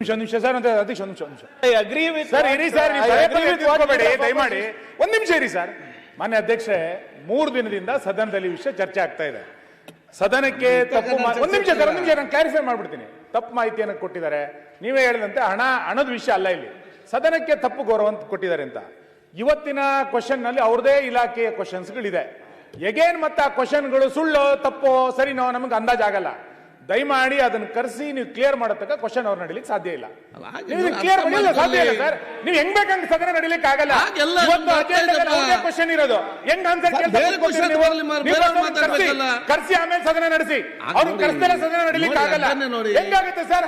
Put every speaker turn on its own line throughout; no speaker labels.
ನಿಮಿಷ ನಿಮಿಷ ಸರ್ ಅಂತ ಅಧ್ಯಕ್ಷ ಒಂದು ನಿಮಿಷ ನಿಮಿಷ.
I agree with.
ಸರ್ ಇರಿ ಸರ್ ತಿಳ್ಕೊಬೇಡಿ. ದಯಮಾಡಿ. ಒಂದು ನಿಮಿಷ ಇರಿ ಸರ್. ಮಾನ್ಯ ಅಧ್ಯಕ್ಷೆ ಮೂರು ದಿನದಿಂದ ಸದನದಲ್ಲಿ ವಿಷಯ ಚರ್ಚೆ ಆಗ್ತಾ ಇದೆ. ಸದನಕ್ಕೆ ತಪ್ಪು ಒಂದು ಒಂದ್ ನಿಮಿಷ ಸರ್ ಒಂದ್ ನಿಮಿಷ ನಾನು ಕ್ಲಾರಿಫೈ ಮಾಡ್ಬಿಡ್ತೀನಿ. ತಪ್ಪು ಮಾಹಿತಿಯನ್ನು ಕೊಟ್ಟಿದ್ದಾರೆ. ನೀವೇ ಹೇಳಿದಂತೆ ಹಣ ಹಣದ ವಿಷಯ ಅಲ್ಲ ಇಲ್ಲಿ. ಸದನಕ್ಕೆ ತಪ್ಪು ಗೌರವ ಅಂತ ಕೊಟ್ಟಿದ್ದಾರೆ ಅಂತ. ಇವತ್ತಿನ ಕ್ವಶನ್ನಲ್ಲಿ ಅವ್ರದೇ ಇಲಾಖೆಯ ಕ್ವಶನ್ಸ್ಗಳಿದೆ ಎಗೇನ್ ಮತ್ತೆ ಆ ಕ್ವಶನ್ಗಳು ಸುಳ್ಳು ತಪ್ಪು ಸರಿನೋ ನಮಗೆ ಅಂದಾಜಾಗಲ್ಲ ದಯಮಾಡಿ ಅದನ್ನ ಕರೆಸಿ ನೀವು ಕ್ಲಿಯರ್ ಮಾಡತಕ್ಕ ಕ್ವಶನ್ ಅವ್ರು ನಡೀಲಿಕ್ಕೆ ಸಾಧ್ಯ ಇಲ್ಲ. ನೀವು ಕ್ಲಿಯರ್ ಮಾಡಿಲ್ಲ ಸಾಧ್ಯ ಇಲ್ಲ ಸರ್ ನೀವು ಹೆಂಗ್ ಬೇಕಂಗ್ ಸದನ ನಡೀಲಿಕ್ಕೆ ಆಗಲ್ಲ. ಕ್ವಶನ್ ಇರೋದು. ಹೆಂಗ್ ಆನ್ಸರ್. ಕರ್ಸಿ ಆಮೇಲೆ ಸದನ ನಡೆಸಿ. ಅವ್ರು
ನೋಡಿ,
ಸದನ ನಡೀಲಿಕ್ಕೆ ಆಗಲ್ಲ. ಹೆಂಗಾಗುತ್ತೆ ಸರ್.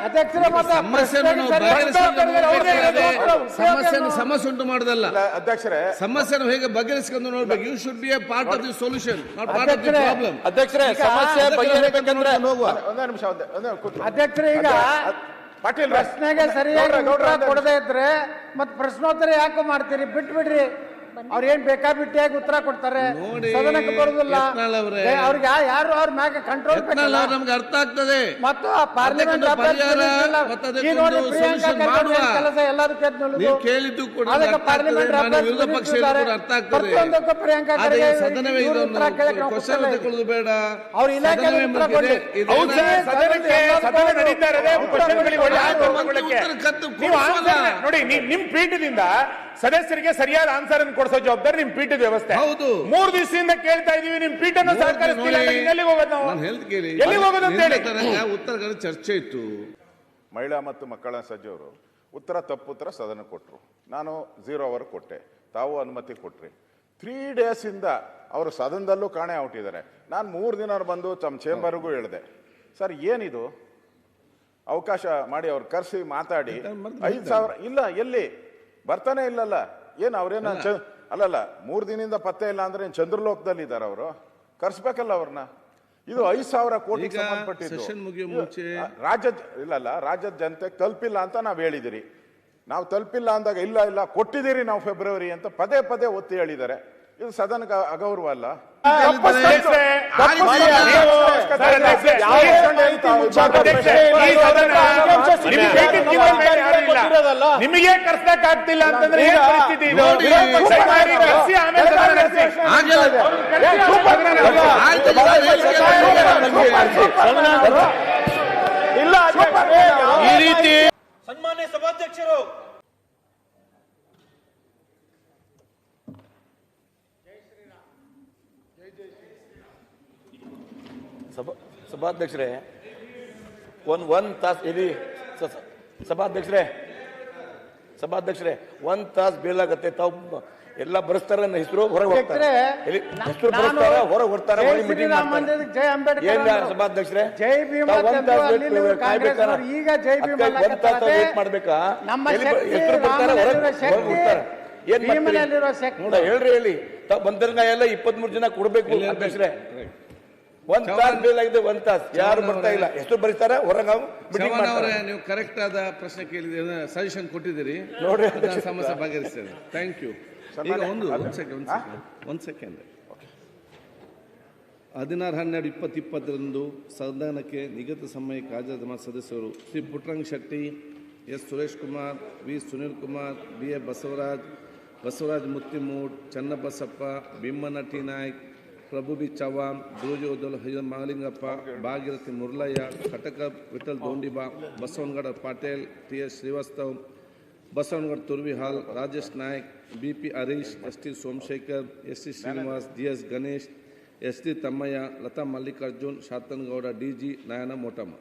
ಸಮಸ್ಯೆಯನ್ನು ಸಮಸ್ಯೆ ಉಂಟು ಮಾಡೋದಲ್ಲ.
ಅಧ್ಯಕ್ಷರೇ
ಸಮಸ್ಯೆ ಹೇಗೆ ಬಗೆಹರಿಸಿಕೊಂಡು ನೋಡ್ಬೇಕು? You should be a part of the solution not part of the
ಅಧ್ಯಕ್ಷರೇ,
ಪ್ರಾಬ್ಲಮ್
ಅಧ್ಯಕ್ಷರೇ ಸಮಸ್ಯೆ ಬಗೆಹರಿಬೇಕಂದ್ರೆ
ನಿಮಿಷ
ಅಧ್ಯಕ್ಷರೇ ಈಗ
ಪಾಟೀಲ್
ಪ್ರಶ್ನೆಗೆ ಸರಿಯಾಗಿ ಕೊಡದೇ ಇದ್ರೆ ಮತ್ತೆ ಪ್ರಶ್ನೋತ್ತರ ಯಾಕೆ ಮಾಡ್ತೀರಿ? ಬಿಟ್ಬಿಡ್ರಿ. ಅವ್ರೇನ್ ಬೇಕಾಬಿಟ್ಟಿಯಾಗಿ ಉತ್ತರ ಕೊಡ್ತಾರೆ.
ನೋಡಿ,
ಸದನಕ್ಕೆ ಬರುದಿಲ್ಲ.
ಯತ್ನಾಳ್ ಅವ್ರೆ.
ಅವ್ರಿಗೆ ಯಾ- ಯಾರು ಅವ್ರ ಮ್ಯಾಗ ಕಂಟ್ರೋಲ್
ಯತ್ನಾಳ್ ಅವ್ರು ನಮ್ಗೆ ಅರ್ಥ ಆಗ್ತದೆ.
ಮತ್ತು ಆ ಪಾರ್ಲಿಮೆಂಟ್
ಅದಕ್ಕೊಂದು ಪರಿಹಾರ ಮತ್ತು ಅದಕ್ಕೊಂದು solution ಮಾಡುವ.
ಕೆಲಸ ಎಲ್ಲಾರು
ನೀವು ಕೇಳಿದ್ದು ಕೂಡ
ಅದಕ್ಕೆ
ಅರ್ಥ ಆಗ್ತದೆ,
ಪಾರ್ಲಿಮೆಂಟ್
ವಿರೋಧ ಕೂಡ ಅರ್ಥ ಆಗ್ತದೆ.
ಪ್ರತಿಯೊಂದಕ್ಕೂ ಪ್ರಿಯಾಂಕಾ ಖರ್ಗೆ
ಸದನವೇ
ಇವ್ರು
ಇದನ್ನು
ಉತ್ತರ ಕೇಳಕ್ಕೆ ನಾವು
ಕ್ವಶನ್
ಕೂತಲ್ಲ
ತಗೊಳ್ಳೋದು ಬೇಡ.
ಅವ್ರ ಇಲಾಖೆ
ಸದನವೇ
ಉತ್ತರ
ಕೊಡಿ
ಕೊಡ್ಲಿ.
ಇದು
ಹೌದು ಸರ್, ಸದನಕ್ಕೆ ಸದನ ನಡೀತಾ ಇರೋದೇ ಕ್ವಶನ್ಗಳಿಗೆ ಒಳ್ಳೆ ಆನ್ಸರ್ ತಗೊಳ್ಳಕ್ಕೆ. ನೀವು
ಕೊಡಿಸೋಲ್ಲ.
ಆನ್ಸರ್ ನೋಡಿ ನೀವ್- ನಿಮ್ ಪೀಠದಿಂದ ಸದಸ್ಯರಿಗೆ ಸರಿಯಾದ ಆನ್ಸರ್ ಅನ್ನು ಕೊಡಿಸೋ ಜವಾಬ್ದಾರಿ ನಿಮ್ ಪೀಠದ ವ್ಯವಸ್ಥೆ.
ಹೌದು.
ಮೂರು ದಿವಸದಿಂದ ಕೇಳ್ತಾ ಇದೀವಿ ನಿಮ್ ಪೀಠನ ಸಹಕರಿಸ್ತಿಲ್ಲ
ನೋಡಿ,
ಅಂದ್ರೆ ಎಲ್ಲಿಗೆ ಹೋಗೋದು ನಾವು?
ನಾನು ಹೇಳ್ತ ಕೇಳಿ.
ಎಲ್ಲಿಗೆ ಹೋಗೋದು ಅಂತ ಹೇಳಿ.
ನಿನ್ನೆ ತನಕ ಉತ್ತರಗಳ ಚರ್ಚೆ ಇತ್ತು.
ಮಹಿಳಾ ಮತ್ತು ಮಕ್ಕಳ ಸಚಿವರು ಉತ್ತರ ತಪ್ಪು ಉತ್ತರ ಸದನ ಕೊಟ್ಟರು ನಾನು ಜೀರೋ ಅವರ್ ಕೊಟ್ಟೆ. ತಾವು ಅನುಮತಿ ಕೊಟ್ರಿ. ತ್ರೀ ಡೇಸಿಂದ ಅವರು ಸದನದಲ್ಲೂ ಕಾಣೆ ಔಟಿದ್ದಾರೆ. ನಾನು ಮೂರು ದಿನ ಬಂದು ತಮ್ಮ ಚೇಂಬರ್ಗೂ ಹೇಳಿದೆ. ಸರ್ ಏನಿದು? ಅವಕಾಶ ಮಾಡಿ ಅವ್ರು ಕರೆಸಿ ಮಾತಾಡಿ. ಐದು ಸಾವಿರ ಇಲ್ಲ ಎಲ್ಲಿ? ಬರ್ತಾನೆ ಇಲ್ಲಲ್ಲ. ಏನು ಅವ್ರೇನ ಅಲ್ಲಲ್ಲ ಮೂರು ದಿನದಿಂದ ಪತ್ತೆ ಇಲ್ಲ ಅಂದ್ರೆ ಏನ್ ಚಂದ್ರಲೋಕದಲ್ಲಿ ಇದ್ದಾರೆ ಅವರು? ಕರ್ಸ್ಬೇಕಲ್ಲ ಅವ್ರನ್ನ. ಇದು ಐದು ಸಾವಿರ ಕೋಟಿ ಸಂಬಂಧಪಟ್ಟಿದ್ದು.
ಮುಂಚೆ-
ರಾಜ್ಯದ ಇಲ್ಲಲ್ಲ ರಾಜ್ಯದ ಜನತೆ ತಲುಪಿಲ್ಲ ಅಂತ ನಾವು ಹೇಳಿದಿರಿ. ನಾವು ತಲುಪಿಲ್ಲ ಅಂದಾಗ ಇಲ್ಲ ಇಲ್ಲ ಕೊಟ್ಟಿದ್ದೀರಿ ನಾವು ಫೆಬ್ರವರಿ ಅಂತ ಪದೇ ಪದೇ ಒತ್ತಿ ಹೇಳಿದ್ದಾರೆ. ಇದು ಸದನ ಅಗೌರವ ಅಲ್ಲ
ನಿಮ್ಗೆ ಇಲ್ಲ. ಕರ್ಸಕ್ ಆಗ್ತಿಲ್ಲ ಅಂತಂದ್ರೆ ಏನ್ ಪರಿಸ್ಥಿತಿ ಇದು
ಹೇಳಿಕೆ
ಈ ರೀತಿ ಸನ್ಮಾನ್ಯ ಸಭಾಧ್ಯಕ್ಷರು ಸಭಾಧ್ಯಕ್ಷರೇ ಒನ್ ಒನ್ ತಾಸು ಇರಿ. ಸಭಾಧ್ಯಕ್ಷರೇ ಸಭಾಧ್ಯಕ್ಷರೇ ಒಂದ್ ತಾಸು ಬೀಳಾಗತ್ತೆ. ತಾವು ಎಲ್ಲ ಬರೆಸ್ತಾರ ಹೆಸರು ಹೊರಗೆ ಹೋಗ್ತಾರೆ. ಹೆಸರು ಬರೆಸ್ತಾರ ಹೊರಗೆ ಬರ್ತಾರ
ಜೈ ಅಂಬೇಡ್ಕರ್
ಸಭಾಧ್ಯಕ್ಷರೇ?
ಜೈ ಭೀಮ
ಒಂದ್
ಈಗ ಜೈ ಭೀಮ
ಒಂದ್ ತಾಸು. ವೇಟ್ ಮಾಡ್ಬೇಕಾ? ಹೆಸರು ಬರ್ತಾರ ಹೊರಗೆ ಬರ್ತಾರೆ ಏನ್ ಮಾಡ್ತೀರಿ? ಹೇಳ್ರಿ ಹೇಳಿ. ತಾವು ಬಂದಂಗ ಎಲ್ಲ ಇಪ್ಪತ್ಮೂರು ಜನ ಕೊಡ್ಬೇಕು ಅಧ್ಯಕ್ಷರೇ. ಒಂದ್ ತಾಸ್ ಬೇಲ್ ಆಗಿದೆ ಒಂದ್ ತಾಸ್ ಯಾರು ಬರ್ತಾ ಇಲ್ಲ? ಎಷ್ಟು ಬರೀತಾರ? ಹೊರಗ
ನೀವು ಕರೆಕ್ಟ್ ಆದ ಪ್ರಶ್ನೆ ಕೇಳಿದ್ರೆ ಸಜೆಷನ್ ಕೊಟ್ಟಿದ್ದೀರಿ. ನೋಡಿ ಸಮಸ್ಯೆ ಬಗೆಹರಿಸ್ತೇನೆ. ಥ್ಯಾಂಕ್ ಯು ಈಗ ಒಂದು ಒಂದು ಸೆಕೆಂಡ್ ಒಂದು ಸೆಕೆಂಡ್ ಹದಿನಾರು ಹನ್ನೆರಡು ಇಪ್ಪತ್ತು ಇಪ್ಪತ್ತರಂದು ಸದನಕ್ಕೆ ನಿಗದಿತ ಸಮಯಕ್ಕೆ ಹಾಜರಾದ ಸದಸ್ಯರು Shri Puttarang Shetty S. Suresh Kumar V. Sunil Kumar B. A. Basavaraj Basavaraj Muttimood Channabasappa Bimmanatti T Naik Prabhu B Chavan Uddal Hayya Mahalingappa Bhagirathi Muralaiah, Kataka Vithal Dondiba, Basavanagada Patel T S Srivastav, Basavanagada Turvihal, Rajesh Naik B P Harish S T Somashekar S T Srinivas D S Ganesh S T Tammaiah, Latha Mallikarjun, Shatanagouda D G Nayana Motamma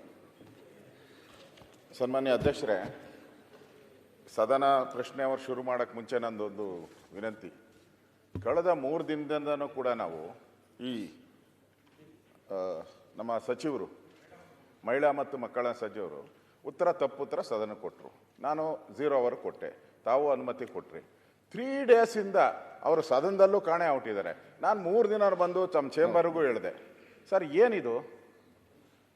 ಸನ್ಮಾನ್ಯ ಅಧ್ಯಕ್ಷರೇ, ಸದನ ಪ್ರಶ್ನೆ ಅವರು ಶುರು ಮಾಡೋಕ್ಕೆ ಮುಂಚೆ ನಂದೊಂದು ವಿನಂತಿ. ಕಳೆದ ಮೂರು ದಿನದಿಂದನೂ ಕೂಡ ನಾವು ಈ ನಮ್ಮ ಸಚಿವರು ಮಹಿಳಾ ಮತ್ತು ಮಕ್ಕಳ ಸಚಿವರು ಉತ್ತರ ತಪ್ಪು ಉತ್ತರ ಸದನ ಕೊಟ್ಟರು ನಾನು ಝೀರೋ ಅವರ್ ಕೊಟ್ಟೆ. ತಾವು ಅನುಮತಿ ಕೊಟ್ರಿ. ತ್ರೀ ಡೇಸಿಂದ ಅವರು ಸದನದಲ್ಲೂ ಕಾಣೆ ಔಟಿದ್ದಾರೆ. ನಾನು ಮೂರು ದಿನ ಬಂದು ತಮ್ಮ ಚೇಂಬರ್ಗೂ ಹೇಳಿದೆ. ಸರ್ ಏನಿದು?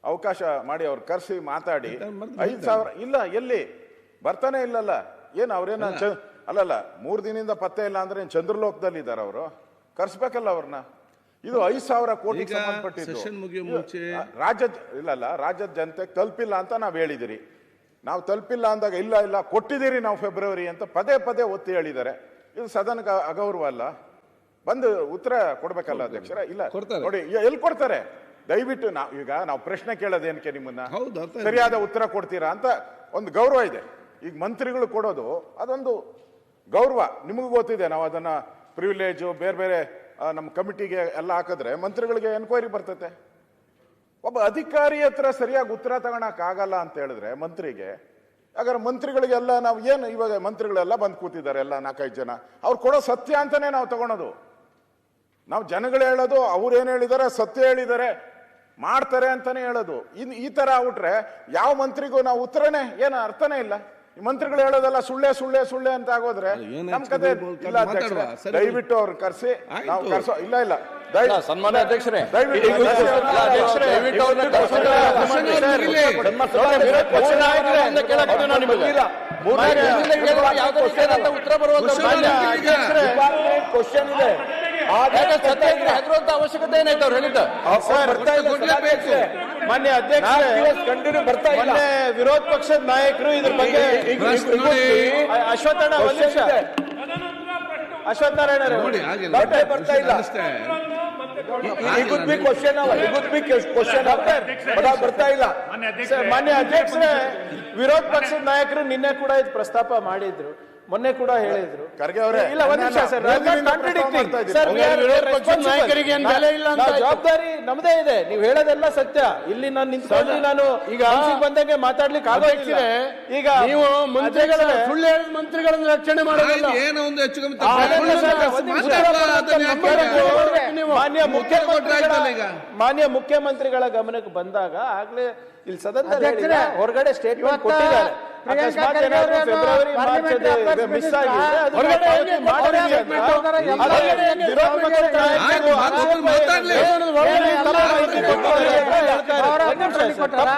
ಅವಕಾಶ ಮಾಡಿ ಅವ್ರು ಕರೆಸಿ ಮಾತಾಡಿ. ಐದು ಸಾವಿರ ಇಲ್ಲ ಎಲ್ಲಿ? ಬರ್ತಾನೆ ಇಲ್ಲಲ್ಲ. ಏನು ಅವ್ರೇನ ಅಲ್ಲಲ್ಲ ಮೂರು ದಿನದಿಂದ ಪತ್ತೆ ಇಲ್ಲ ಅಂದ್ರೆ ಏನ್ ಚಂದ್ರಲೋಕದಲ್ಲಿ ಇದ್ದಾರೆ ಅವರು? ಕರ್ಸ್ಬೇಕಲ್ಲ ಅವ್ರನ್ನ ಇದು ಐದು ಸಾವಿರ ಕೋಟಿ
ಮುಂಚೆ-
ರಾಜ್ಯದ ಇಲ್ಲಲ್ಲ ರಾಜ್ಯದ ಜನತೆ ತಲುಪಿಲ್ಲ ಅಂತ ನಾವು ಹೇಳಿದಿರಿ. ನಾವು ತಲುಪಿಲ್ಲ ಅಂದಾಗ ಇಲ್ಲ ಇಲ್ಲ ಕೊಟ್ಟಿದ್ದೀರಿ ನಾವು ಫೆಬ್ರವರಿ ಅಂತ ಪದೇ ಪದೇ ಒತ್ತಿ ಹೇಳಿದ್ದಾರೆ. ಇದು ಸದನಕ್ಕೆ ಅಗೌರವ ಅಲ್ಲ. ಬಂದು ಉತ್ತರ ಕೊಡ್ಬೇಕಲ್ಲ ಅಧ್ಯಕ್ಷರ? ಇಲ್ಲ. ನೋಡಿ ಎಲ್ಲಿ ಕೊಡ್ತಾರೆ? ದಯವಿಟ್ಟು ನಾವು ಈಗ ನಾವು ಪ್ರಶ್ನೆ ಕೇಳೋದೇನಕ್ಕೆ ನಿಮ್ಮನ್ನ? ಸರಿಯಾದ ಉತ್ತರ ಕೊಡ್ತೀರಾ ಅಂತ ಒಂದು ಗೌರವ ಇದೆ. ಈಗ ಮಂತ್ರಿಗಳು ಕೊಡೋದು ಅದೊಂದು ಗೌರವ. ನಿಮಗೂ ಗೊತ್ತಿದೆ ನಾವು ಅದನ್ನ ಪ್ರಿವಿಲೇಜು ಬೇರೆ ಬೇರೆ ನಮ್ಮ ಕಮಿಟಿಗೆ ಎಲ್ಲ ಹಾಕಿದ್ರೆ ಮಂತ್ರಿಗಳಿಗೆ ಎನ್ಕ್ವೈರಿ ಬರ್ತತೆ. ಒಬ್ಬ ಅಧಿಕಾರಿ ಹತ್ರ ಸರಿಯಾಗಿ ಉತ್ತರ ತಗೊಳಕ್ ಆಗಲ್ಲ ಅಂತ ಹೇಳಿದ್ರೆ ಮಂತ್ರಿಗೆ, ಹಾಗಾದ್ರೆ ಮಂತ್ರಿಗಳಿಗೆಲ್ಲ ನಾವು ಏನು ಇವಾಗ ಮಂತ್ರಿಗಳೆಲ್ಲ ಬಂದು ಕೂತಿದ್ದಾರೆ ಎಲ್ಲ ನಾಲ್ಕೈದು ಜನ, ಅವ್ರು ಕೊಡೋ ಸತ್ಯ ಅಂತಾನೆ ನಾವು ತಗೊಳೋದು. ನಾವು ಜನಗಳು ಹೇಳೋದು, ಅವ್ರು ಏನು ಹೇಳಿದ್ದಾರೆ ಸತ್ಯ ಹೇಳಿದ್ದಾರೆ ಮಾಡ್ತಾರೆ ಅಂತಲೇ ಹೇಳೋದು. ಇನ್ ಈ ಥರ ಆಗ್ಬಿಟ್ರೆ ಯಾವ ಮಂತ್ರಿಗೂ ನಾವು ಉತ್ತರನೇ, ಏನು ಅರ್ಥನೇ ಇಲ್ಲ. ಮಂತ್ರಿಗಳು ಹೇಳೋದೆಲ್ಲ ಸುಳ್ಳೆ ಸುಳ್ಳೆ ಸುಳ್ಳೆ ಅಂತ ಆಗೋದ್ರೆ ನಮ್ ಕತೆ ಇಲ್ಲ ಅಧ್ಯಕ್ಷರೇ. ದಯವಿಟ್ಟು ಅವ್ರು ಕರ್ಸಿ. ನಾವು. ಕರ್ಸೋ ಇಲ್ಲ ಇಲ್ಲ.
ಸನ್ಮಾನ್ಯ ಅಧ್ಯಕ್ಷರೇ. ಕ್ವಶನ್ ಇದೆ. ಅವಶ್ಯಕತೆ ಏನಾಯ್ತು ಅವ್ರು ಹೇಳಿದ್ದ. ಮಾನ್ಯ ಅಧ್ಯಕ್ಷ ಕಂಟಿನ್ಯೂ ಬರ್ತಾ ಇಲ್ಲ. ವಿರೋಧ ಪಕ್ಷದ ನಾಯಕರು ಇದ್ರ ಬಗ್ಗೆ. ಅಶ್ವತ್ಥಣ್ಣ ಒಂದ್ ನಿಮಿಷ. ಅಶ್ವತ್ಥ ನಾರಾಯಣ
ನೋಡಿ ಆಗಿಲ್ಲ
ಬರ್ತಾ ಇಲ್ಲ. question hour. But ಅವ್ರು ಬರ್ತಾ ಇಲ್ಲ. ಮಾನ್ಯ ಅಧ್ಯಕ್ಷರೇ ವಿರೋಧ ಪಕ್ಷದ ನಾಯಕರು ನಿನ್ನೆ ಕೂಡ ಇದು ಪ್ರಸ್ತಾಪ ಮಾಡಿದ್ರು. ಮೊನ್ನೆ ಕೂಡ ಹೇಳಿದ್ರು.
ಖರ್ಗೆ ಅವರೇ,
ಇಲ್ಲ ಒಂದ್ ನಿಮಿಷ ಸರ್ ಜವಾಬ್ದಾರಿ ನಮ್ದೇ ಇದೆ. ನೀವು ಹೇಳೋದೆಲ್ಲ ಸತ್ಯ. ಇಲ್ಲಿ ನಾನು ನಿಂತ್ಕೊಂಡು ನಾನು ಈಗ ಬಂದಂಗೆ ಮಾತಾಡ್ಲಿಕ್ಕೆ ಆಗೋದಿಲ್ಲ. ಈಗ ನೀವು ಮಂತ್ರಿಗಳ ಸುಳ್ಳು ಹೇಳಿದ ಮಂತ್ರಿಗಳನ್ನ ರಕ್ಷಣೆ
ಮಾಡೋದಿಲ್ಲ. ಏನೋ ಒಂದು ಹೆಚ್ಚು?
ಮಾನ್ಯ ಮುಖ್ಯಮಂತ್ರಿಗಳ
ಆಯ್ತಲ್ಲ ಈಗ.
ಮಾನ್ಯ ಮುಖ್ಯಮಂತ್ರಿಗಳ ಗಮನಕ್ಕೆ ಬಂದಾಗ ಆಗ್ಲೇ ಇಲ್ಲಿ ಸದನದಲ್ಲಿ ಹೊರಗಡೆ ಸ್ಟೇಟ್ಮೆಂಟ್ ಕೊಟ್ಟಿದ್ದಾರೆ.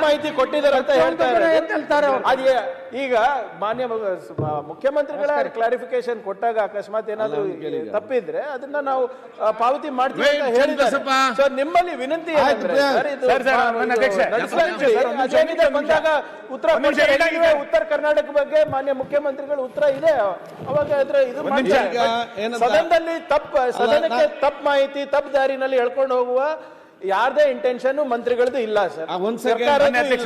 ಮಾಹಿತಿ ಕೊಟ್ಟಿದ್ದಾರೆ. ಅಂತ ಹೇಳ್ತಾರೆ. ಅದೇ ಈಗ ಮಾನ್ಯ ಮುಖ್ಯಮಂತ್ರಿಗಳ ಕ್ಲಾರಿಫಿಕೇಶನ್ ಕೊಟ್ಟಾಗ ಅಕಸ್ಮಾತ್ ಏನಾದ್ರು ತಪ್ಪಿದ್ರೆ ಅದನ್ನ ನಾವು ಆ, ಪಾವತಿ ಮಾಡ್ತೀವಿ ಅಂತ
Wait,
ಹೇಳಿದ್ದಾರೆ.
ಚಂದ್ರಸಪ್ಪ.
ನಿಮ್ಮಲ್ಲಿ ವಿನಂತಿ ಏನಂದ್ರೆ. ಬಂದಾಗ ಉತ್ತರ ಉತ್ತರ ಕರ್ನಾಟಕ ಬಗ್ಗೆ ಮಾನ್ಯ ಮುಖ್ಯಮಂತ್ರಿಗಳು ಉತ್ತರ ಇದೆ. ಅವಾಗ ಅದ್ರ ಇದು ಸದನದಲ್ಲಿ ತಪ್ಪ ಸದನಕ್ಕೆ ತಪ್ಪು ಮಾಹಿತಿ ತಪ್ಪು ದಾರಿನಲ್ಲಿ ಹೇಳ್ಕೊಂಡು ಹೋಗುವ ಯಾರ್ದೇ ಇಂಟೆನ್ಷನ್ ಮಂತ್ರಿಗಳದ್ದು ಇಲ್ಲ ಸರ್. ಇಲ್ಲ.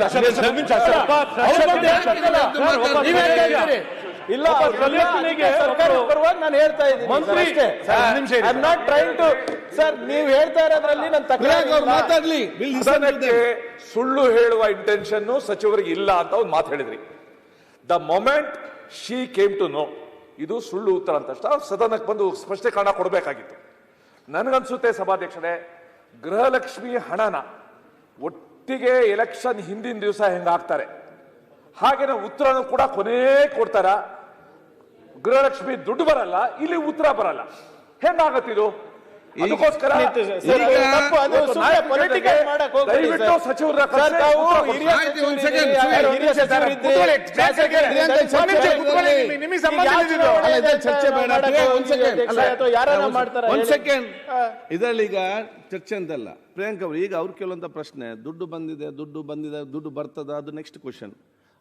ಅಶ್ವತ್ಥ ಸರ್, ನಿಮಿಷ, ಸರ್.
ಅವ್ರ ಬಗ್ಗೆ ಹೇಳ್ತಿದ್ದಲ್ಲ.
ಸರ್, ಒಬ್ಬ
ನೀವೇ
ಸದಸ್ಯನಿಗೆ-
ಹೇಳ್ತೀರಿ. ಇಲ್ಲ ಅವ್ರಲ್ಲ, ಅದಕ್ಕೆ ಸರ್ಕಾರದ ನಾನು ಹೇಳ್ತಾ ಇದ್ದೀನಿ I not trying to sir. ನೀವು ಹೇಳ್ತಾ ಇರೋದ್ರಲ್ಲಿ ನನ್ನ
them.
ಸುಳ್ಳು ಹೇಳುವ ಇಂಟೆನ್ಷನ್ ಸಚಿವರಿಗೆ ಇಲ್ಲ ಅಂತ ಒಂದು ಮಾತು ಹೇಳಿದ್ರಿ. The moment she came to know ಇದು ಸುಳ್ಳು ಉತ್ತರ ಅಂತ ಸದನಕ್ಕೆ ಬಂದು ಸ್ಪಷ್ಟೀಕರಣ ಕೊಡಬೇಕಾಗಿತ್ತು. ನನಗನ್ಸುತ್ತೆ ಸಭಾಧ್ಯಕ್ಷರೇ, ಗೃಹಲಕ್ಷ್ಮಿ ಹಣನ ಒಟ್ಟಿಗೆ ಎಲೆಕ್ಷನ್ ಹಿಂದಿನ ದಿವಸ ಹೆಂಗಾಗ್ತಾರೆ. ಹಾಗೇನೆ ಉತ್ತರನೂ ಕೂಡ ಕೊನೆ ಕೊಡ್ತಾರ. ಗೃಹಲಕ್ಷ್ಮಿ ದುಡ್ಡು ಬರಲ್ಲ, ಇಲ್ಲಿ ಉತ್ತರ ಬರಲ್ಲ. ಹೆಂಗಾಗತ್ತಿದು ಅದಕ್ಕೋಸ್ಕರ
ಇದರಲ್ಲಿ ಈಗ ಚರ್ಚೆ ಅಂತಲ್ಲ ಪ್ರಿಯಾಂಕ್ ಅವರು ಈಗ ಅವ್ರು ಕೇಳುವಂತ ಪ್ರಶ್ನೆ ದುಡ್ಡು ಬಂದಿದೆ ದುಡ್ಡು ಬಂದಿದೆ ದುಡ್ಡು ಬರ್ತದ ಅದು ನೆಕ್ಸ್ಟ್ ಕ್ವಶನ್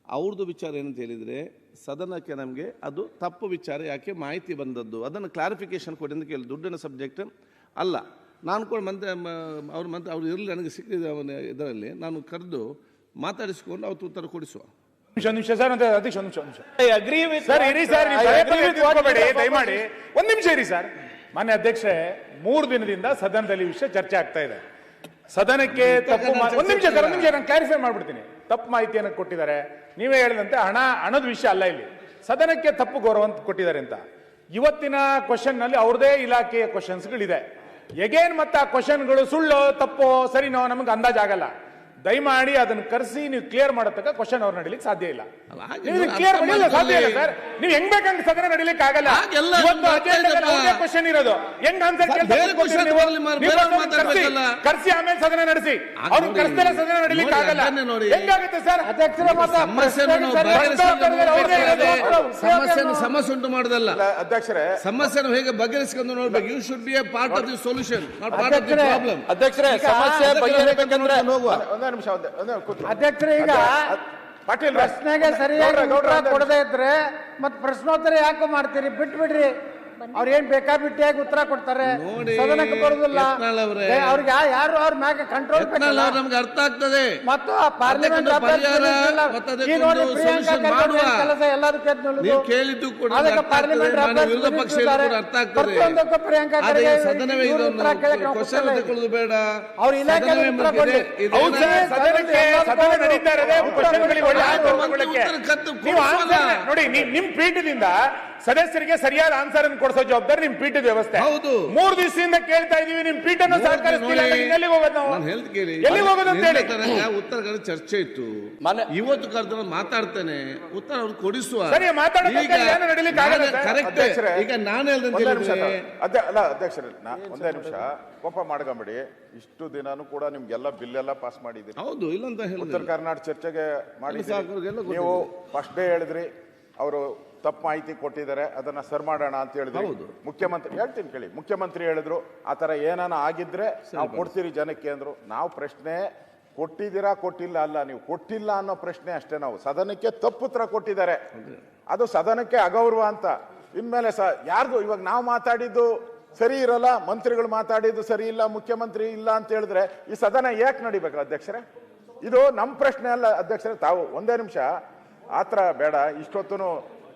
ಅವ್ರದ್ದು ವಿಚಾರ ಏನಂತ ಹೇಳಿದ್ರೆ ಸದನಕ್ಕೆ ನಮಗೆ ಅದು ತಪ್ಪು ವಿಚಾರ ಯಾಕೆ ಮಾಹಿತಿ ಬಂದದ್ದು ಅದನ್ನು ಕ್ಲಾರಿಫಿಕೇಶನ್ ಕೊಡಿ ಅಂತ ಕೇಳಿ ದುಡ್ಡಿನ ಸಬ್ಜೆಕ್ಟ್ ಅಲ್ಲ ನಾನು ಕೂಡ ಮಂತ್ರಿ ಅವ್ರ ಮಂತ್ರಿ ಅವ್ರು ಇರಲಿ ನನಗೆ ಸಿಕ್ಕಿದೆ ಅವನ ಇದರಲ್ಲಿ. ನಾನು ಕರೆದು ಮಾತಾಡಿಸಿಕೊಂಡು ಅವತ್ತು ಉತ್ತರ ಕೊಡಿಸುವ.
ನಿಮಿಷ ನಿಮಿಷ ಸರ್ ಅಂತ ಅಧ್ಯಕ್ಷ ನಿಮಿಷ ಒಂದ್ ನಿಮಿಷ. ಸರ್ ಇರಿ ಸರ್. ದಯಮಾಡಿ. ಒಂದ್ ನಿಮಿಷ ಇರಿ ಸರ್. ಮಾನ್ಯ ಅಧ್ಯಕ್ಷೆ ಮೂರು ದಿನದಿಂದ ಸದನದಲ್ಲಿ ವಿಷಯ ಚರ್ಚೆ ಆಗ್ತಾ ಇದೆ. ಸದನಕ್ಕೆ ತಪ್ಪು ಒಂದು ಒಂದ್ ನಿಮಿಷ ಸರ್ ಒಂದು ನಿಮಿಷ ನಾನು ಕ್ಲಾರಿಫೈ ಮಾಡ್ಬಿಡ್ತೀನಿ. ತಪ್ಪು ಮಾಹಿತಿಯನ್ನು ಕೊಟ್ಟಿದ್ದಾರೆ. ನೀವೇ ಹೇಳಿದಂತೆ ಹಣ ಹಣದ ವಿಷಯ ಅಲ್ಲ ಇಲ್ಲಿ. ಸದನಕ್ಕೆ ತಪ್ಪು ಗೌರವ ಅಂತ ಕೊಟ್ಟಿದ್ದಾರೆ ಅಂತ. ಇವತ್ತಿನ ಕ್ವಶನ್ನಲ್ಲಿ ಅವ್ರದೇ ಇಲಾಖೆಯ ಕ್ವಶನ್ಸ್ಗಳಿದೆ ಎಗೇನ್ ಮತ್ತೆ ಆ ಕ್ವಶನ್ಗಳು ಸುಳ್ಳು ತಪ್ಪೋ ಸರಿನೋ ನಮಗೆ ಅಂದಾಜಾಗಲ್ಲ. ದಯಮಾಡಿ ಅದನ್ನ ಕರೆಸಿ ನೀವು ಕ್ಲಿಯರ್ ಮಾಡತಕ್ಕ ಕ್ವಶನ್ ಅವ್ರು ನಡೀಲಿಕ್ಕೆ ಸಾಧ್ಯ ಇಲ್ಲ. ನೀವು ಕ್ಲಿಯರ್ ಮಾಡಿಲ್ಲ ಸಾಧ್ಯ ಇಲ್ಲ. ಸರ್. ನೀವು ಹೆಂಗ್ ಬೇಕಂಗ್ ಸದನ ನಡೀಲಿಕ್ಕೆ ಆಗಲ್ಲ. ಇವತ್ತು ಅಜೆಂಡಾದಲ್ಲಿ ಕ್ವಶನ್ ಇರೋದು. ಹೆಂಗ್ ಆನ್ಸರ್. ಕರ್ಸಿ ಆಮೇಲೆ ಸದನ ನಡೆಸಿ. ಅವ್ರು
ನೋಡಿ,
ಸದನ ನಡೀಲಿಕ್ಕೆ ಆಗಲ್ಲ. ಹೆಂಗಾಗುತ್ತೆ ಸರ್?
ಅಧ್ಯಕ್ಷರ
ಸಮಸ್ಯೆಯನ್ನು ಸಮಸ್ಯೆ ಉಂಟು ಮಾಡೋದಲ್ಲ.
ಅಧ್ಯಕ್ಷರೇ
ಸಮಸ್ಯೆಯನ್ನು ಹೇಗೆ ಬಗೆಹರಿಸಿಕೊಂಡು ನೋಡ್ಬೇಕು? You should be a part of the solution not part of the problem
ಅಧ್ಯಕ್ಷರೇ ಸಮಸ್ಯೆ ಬಗೆಹರಿಬೇಕಂದ್ರೆ
ಹೋಗುವ.
ನಿಮಿಷ ಒಂದೇ
ಅಧ್ಯಕ್ಷರೇ ಈಗ
ಪಾಟೀಲ್
ಪ್ರಶ್ನೆಗೆ ಸರಿಯಾಗಿ ಕೊಡದೇ ಇದ್ರೆ ಮತ್ತೆ ಪ್ರಶ್ನೋತ್ತರ ಯಾಕೆ ಮಾಡ್ತೀರಿ? ಬಿಟ್ಬಿಡ್ರಿ. ಅವ್ರ ಏನ್ ಬೇಕಾಬಿಟ್ಟಿಯಾಗಿ ಉತ್ತರ ಕೊಡ್ತಾರೆ
ನೋಡಿ,
ಸದನಕ್ಕೆ ಬರುದಿಲ್ಲ
ಯತ್ನಾಳ್ ಅವ್ರೆ.
ಅವ್ರಿಗೆ ಯಾ- ಯಾರು ಅವ್ರ ಮ್ಯಾಗ ಕಂಟ್ರೋಲ್
ಯತ್ನಾಳ್ ಅವ್ರು ನಮ್ಗೆ ಅರ್ಥ ಆಗ್ತದೆ
ಮತ್ತು ಆ ಪಾರ್ಲಿಮೆಂಟ್
ಅದಕ್ಕೊಂದು ಪರಿಹಾರ ಮತ್ತು
ಈಗ ನೋಡಿ
ಅದಕ್ಕೊಂದು
ಪ್ರಿಯಾಂಕಾ
solution
ಖರ್ಗೆ
ಮಾಡುವ.
ಕೆಲಸ ಎಲ್ಲರೂ ಗೆದ್ದು ನಿಲ್ಲುದು.
ನೀವು ಕೇಳಿದ್ದು ಕೂಡ
ಅದಕ್ಕೆ
ಅರ್ಥ
ಪಾರ್ಲಿಮೆಂಟ್
ವಿರೋಧ ಪಕ್ಷ. ಕೂಡ ಅರ್ಥ ಆಗ್ತದೆ.
ಪ್ರತಿಯೊಂದಕ್ಕೂ ಪ್ರಿಯಾಂಕಾ ಖರ್ಗೆ
ಸದನವೇ
ಇವ್ರು
ಇದನ್ನು
ಉತ್ತರ ಕೇಳಕ್ಕೆ ನಾವು
ಕ್ವಶನ್
ಕೊಡ್ತೇವೆ.
ತಗೊಳ್ಳೋದು ಬೇಡ
ಅವ್ರ ಇಲಾಖೆ
ಸದನವೇ
ಉತ್ತರ
ಮುಗಿದೆ.
ಕೊಡ್ಲಿ.
ಇದು
ಹೌದು ಸರ್, ಸದನಕ್ಕೆ ಸದನ ನಡೀತಾ ಇರೋದೇ ಕ್ವಶನ್ಗಳಿಗೆ ಒಳ್ಳೆ ಆನ್ಸರ್ ತಗೊಳ್ಳಕ್ಕೆ.
ಉತ್ತರ ಕತ್ತು
ನೀವು
ಕೊಡಿಸೋಲ್ಲ.
ನೋಡಿ ನಿಮ್ ಪೀಠದಿಂದ ಸದಸ್ಯರಿಗೆ ಸರಿಯಾದ ಆನ್ಸರ್ ಅನ್ನು ಕೊಡಿಸೋ ಜವಾಬ್ದಾರಿ ನಿಮ್ ಪೀಠದ ವ್ಯವಸ್ಥೆ.
ಹೌದು.
ಮೂರ್ ದಿವಸದಿಂದ ಕೇಳ್ತಾ ಇದೀವಿ ನಿಮ್ ಪೀಠನ ಸಹಕರಿಸ್ತಿಲ್ಲ ಎಲ್ಲಿಗೆ ಹೋಗೋದು ನಾವು?
ನಾನು
ಎಲ್ಲಿಗೆ ಹೋಗೋದು ಅಂತ ಹೇಳಿ.
ಉತ್ತರ ಕನ್ನಡ ಚರ್ಚೆ ಇತ್ತು.
ಮನೆ
ಇವತ್ತು ಕರೆದ್ರೆ ಮಾತಾಡ್ತೇನೆ. ಉತ್ತರ ಅವ್ರು ಕೊಡಿಸುವ.
ಸರಿ, ಮಾತಾಡೋದಕ್ಕೆ ಏನು ನಡೀಲಿಕ್ಕೆ ಆಗಲ್ಲ
ಕರೆಕ್ಟ್ ಈಗ ನಾನು ಹೇಳ್ದೆ
ಒಂದೇ ನಿಮಿಷ
ಹೇಳಿದ್ರೆ
ಅದೇ ಅಲ್ಲ ಅಧ್ಯಕ್ಷರೇ ಒಂದೇ ನಿಮಿಷ. ಕೋಪ ಮಾಡ್ಕೊಂಬಿಡಿ. ಇಷ್ಟು ದಿನಾನು ಕೂಡ ನಿಮ್ಗೆಲ್ಲ ಬಿಲ್ ಎಲ್ಲ ಪಾಸ್ ಮಾಡಿದ್ದೀರಿ
ಹೌದು ಇಲ್ಲ ಅಂತ
ಉತ್ತರ ಕರ್ನಾಟಕ ಚರ್ಚೆಗೆ
ಮಾಡಿ
ನೀವು ಫಸ್ಟ್ ಡೇ ಹೇಳಿದ್ರಿ. ಅವರು ತಪ್ಪು ಮಾಹಿತಿ ಕೊಟ್ಟಿದ್ದಾರೆ ಅದನ್ನ ಸರ್ ಮಾಡೋಣ ಅಂತ ಹೇಳಿದ್ರು. ಮುಖ್ಯಮಂತ್ರಿ ಹೇಳ್ತೀನಿ ಕೇಳಿ ಮುಖ್ಯಮಂತ್ರಿ ಹೇಳಿದ್ರು ಆ ಥರ ಏನಾನ ಆಗಿದ್ರೆ ನಾವು ಕೊಡ್ತೀರಿ ಜನಕ್ಕೆ ಅಂದ್ರು. ನಾವು ಪ್ರಶ್ನೆ ಕೊಟ್ಟಿದ್ದೀರಾ ಕೊಟ್ಟಿಲ್ಲ ಅಲ್ಲ ನೀವು ಕೊಟ್ಟಿಲ್ಲ ಅನ್ನೋ ಪ್ರಶ್ನೆ ಅಷ್ಟೇ ನಾವು. ಸದನಕ್ಕೆ ತಪ್ಪುತ್ರ ಕೊಟ್ಟಿದ್ದಾರೆ. ಅದು ಸದನಕ್ಕೆ ಅಗೌರವ ಅಂತ. ಇನ್ಮೇಲೆ ಸ ಯಾರ್ದು ಇವಾಗ ನಾವು ಮಾತಾಡಿದ್ದು ಸರಿ ಇರಲ್ಲ ಮಂತ್ರಿಗಳು ಮಾತಾಡಿದ್ದು ಸರಿ ಇಲ್ಲ ಮುಖ್ಯಮಂತ್ರಿ ಇಲ್ಲ ಅಂತ ಹೇಳಿದ್ರೆ ಈ ಸದನ ಯಾಕೆ ನಡಿಬೇಕು ಅಧ್ಯಕ್ಷರೇ? ಇದು ನಮ್ಮ ಪ್ರಶ್ನೆ ಅಲ್ಲ ಅಧ್ಯಕ್ಷರೇ ತಾವು ಒಂದೇ ನಿಮಿಷ ಆತರ ಬೇಡ. ಇಷ್ಟೊತ್ತು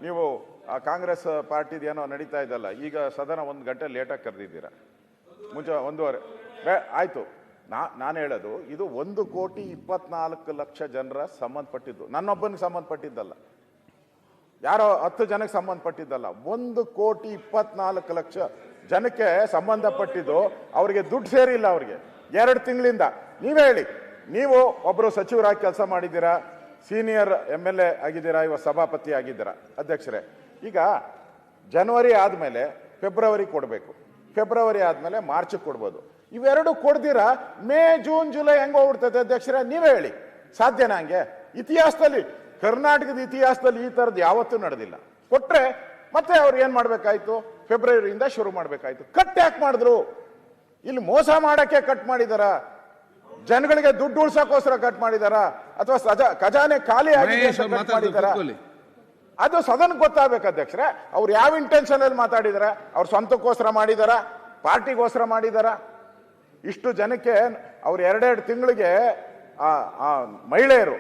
ನೀವು, ಆ ಕಾಂಗ್ರೆಸ್ ಪಾರ್ಟಿದು ಏನೋ ನಡೀತಾ ಇದ್ದಲ್ಲ ಈಗ ಸದನ ಒಂದು ಗಂಟೆ ಲೇಟಾಗಿ ಕರೆದಿದ್ದೀರಾ? ಮುಂಚೆ ಒಂದೂವರೆ. ಆಯಿತು. ನಾ, ನಾನು ಹೇಳೋದು, ಇದು ಒಂದು ಕೋಟಿ ಇಪ್ಪತ್ನಾಲ್ಕು ಲಕ್ಷ ಜನರ ಸಂಬಂಧಪಟ್ಟಿದ್ದು. ನನ್ನೊಬ್ಬನಿಗೆ ಸಂಬಂಧಪಟ್ಟಿದ್ದಲ್ಲ. ಯಾರೋ ಹತ್ತು ಜನಕ್ಕೆ ಸಂಬಂಧಪಟ್ಟಿದ್ದಲ್ಲ. ಒಂದು ಕೋಟಿ ಇಪ್ಪತ್ನಾಲ್ಕು ಲಕ್ಷ ಜನಕ್ಕೆ ಸಂಬಂಧಪಟ್ಟಿದ್ದು, ಅವರಿಗೆ ದುಡ್ಡು ಸೇರಿಲ್ಲ ಅವ್ರಿಗೆ. ಎರಡು ತಿಂಗಳಿಂದ. ನೀವೇ ಹೇಳಿ. ನೀವು ಒಬ್ಬರು ಸಚಿವರಾಗಿ ಕೆಲಸ ಮಾಡಿದ್ದೀರಾ? ಸೀನಿಯರ್ ಎಂ ಎಲ್ ಎ ಆಗಿದ್ದೀರಾ, ಇವ ಸಭಾಪತಿ ಆಗಿದ್ದೀರಾ? ಅಧ್ಯಕ್ಷರೇ, ಈಗ ಜನವರಿ ಆದಮೇಲೆ ಫೆಬ್ರವರಿ ಕೊಡಬೇಕು. ಫೆಬ್ರವರಿ ಆದಮೇಲೆ ಮಾರ್ಚ್ ಕೊಡ್ಬೋದು. ಇವೆರಡು ಕೊಡ್ದಿರಾ ಮೇ, ಜೂನ್, ಜುಲೈ ಹೆಂಗ್ ಹೋಗ್ಬಿಡ್ತೈತೆ ಅಧ್ಯಕ್ಷರೇ? ನೀವೇ ಹೇಳಿ. ಸಾಧ್ಯನಾ ಹಂಗೆ? ಇತಿಹಾಸದಲ್ಲಿ, ಕರ್ನಾಟಕದ ಇತಿಹಾಸದಲ್ಲಿ ಈ ಥರದ್ದು ಯಾವತ್ತೂ ನಡೆದಿಲ್ಲ. ಕೊಟ್ಟರೆ ಮತ್ತೆ ಅವ್ರು ಏನು ಮಾಡ್ಬೇಕಾಯ್ತು? ಫೆಬ್ರವರಿಯಿಂದ ಶುರು ಮಾಡ್ಬೇಕಾಯ್ತು. ಕಟ್ ಯಾಕೆ ಮಾಡಿದ್ರು? ಇಲ್ಲಿ ಮೋಸ ಮಾಡೋಕ್ಕೆ ಕಟ್ ಮಾಡಿದಾರ? ಜನಗಳಿಗೆ ದುಡ್ಡು ಉಳ್ಸಕ್ಕೋಸ್ಕರ ಕಟ್ ಮಾಡಿದಾರ? ಅಥವಾ ಸಜಾ ಖಜಾನೆ ಖಾಲಿ ಆಗಿದೆ cut ಮಾಡಿದಾರ? ಅದು ಸದನ್ ಗೊತ್ತಾಗಬೇಕು ಅಧ್ಯಕ್ಷರೇ. ಅವ್ರು ಯಾವ ಇಂಟೆನ್ಷನ್ ಅಲ್ಲಿ ಮಾತಾಡಿದಾರ? ಅವ್ರ ಸ್ವಂತಕ್ಕೋಸ್ಕರ ಮಾಡಿದಾರ? ಪಾರ್ಟಿಗೋಸ್ಕರ ಮಾಡಿದಾರ? ಇಷ್ಟು ಜನಕ್ಕೆ ಅವ್ರು ಎರಡೆರಡು ತಿಂಗಳಿಗೆ ಮಹಿಳೆಯರು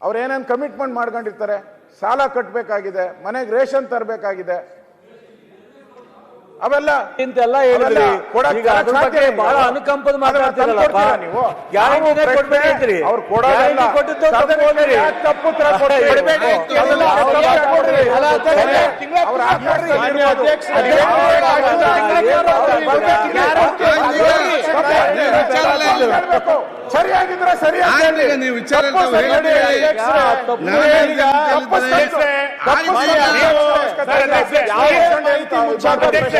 ಅವ್ರು ಏನೇನು ಕಮಿಟ್ಮೆಂಟ್ ಮಾಡ್ಕೊಂಡಿರ್ತಾರೆ? ಸಾಲ ಕಟ್ಟಬೇಕಾಗಿದೆ ಮನೆಗೆ ರೇಷನ್ ತರಬೇಕಾಗಿದೆ ಅವೆಲ್ಲ
ಇಂತೆಲ್ಲ ಹೇಳಿದ್ರಿ ಬಹಳ ಅನುಕಂಪದ
ಮಾತಾಡ್ತೀರಲ್ಲ ನೀವು
ಗ್ಯಾರಂಟಿನೇ
ಅವ್ರು ಕೊಡೋದಲ್ಲ.
ಕೊಟ್ಟಿದ್ದು. ತಪ್ಪು? ಕೊಡ್ಬೇಡಿ.
ಸರಿಯಾಗಿದ್ರೆ ಸರಿಯಾಗಿ.
ನೀವು ವಿಚಾರ
ತಪ್ಪು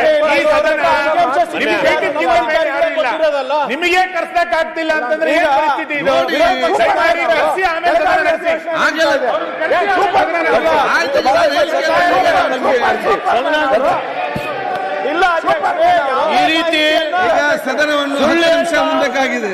ಈ ಸದನ. ನಿಮ್ಗೆ ಕರ್ಸಕ್ ಆಗ್ತಿಲ್ಲ ಅಂತಂದ್ರೆ ಏನ್ ಪರಿಸ್ಥಿತಿ ಇದು. ಕರ್ಸಿ ಆಮೇಲೆ ಸದನ ನಡೆಸಿ
ಇಲ್ಲ
ಈ ರೀತಿ ಈಗ ಸದನವನ್ನು ಹತ್ತು ಅಂಶ ಮುಂದಕ್ಕಾಗಿದೆ